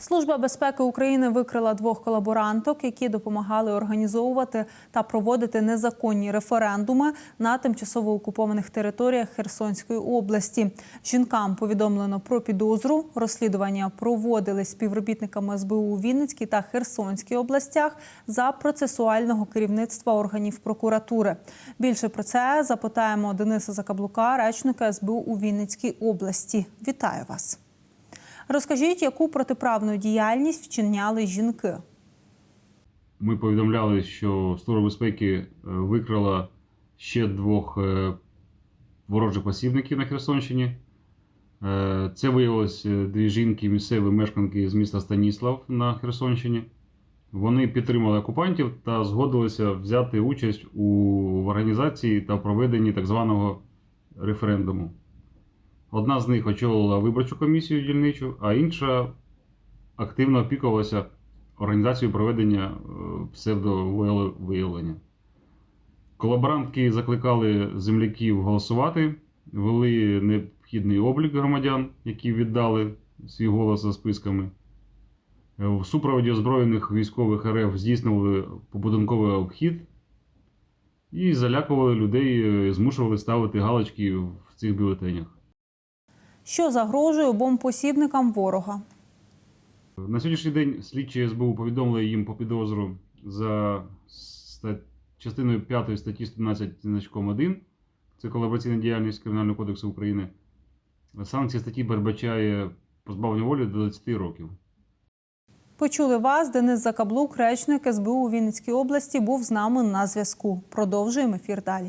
Служба безпеки України викрила двох колаборанток, які допомагали організовувати та проводити незаконні референдуми на тимчасово окупованих територіях Херсонської області. Жінкам повідомлено про підозру. Розслідування проводили співробітниками СБУ у Вінницькій та Херсонській областях за процесуального керівництва органів прокуратури. Більше про це запитаємо Дениса Закаблука, речника СБУ у Вінницькій області. Вітаю вас. Розкажіть, яку протиправну діяльність вчиняли жінки? Ми повідомляли, що Служба безпеки е, викрала ще двох е, ворожих посібників на Херсонщині. Е, Це виявилось дві жінки, місцеві мешканки з міста Станіслав на Херсонщині. Вони підтримали окупантів та згодилися взяти участь у організації та проведенні так званого референдуму. Одна з них очолила виборчу комісію дільничу, а інша активно опікувалася організацією проведення е, псевдовиявлення. Колаборантки закликали земляків голосувати, вели необхідний облік громадян, які віддали свій голос за списками. Е, В супроводі озброєних військових РФ здійснювали побудинковий обхід і залякували людей, е, змушували ставити галочки в цих бюлетенях. Що загрожує обом посібникам ворога? На сьогоднішній день слідчі СБУ повідомили їм по підозру за частиною 5 статті 112 значком 1. Це колабораційна діяльність Кримінального кодексу України. Санкція статті передбачає позбавлення волі до 20 років. Почули вас. Денис Закаблук, речник СБУ у Вінницькій області, був з нами на зв'язку. Продовжуємо ефір далі.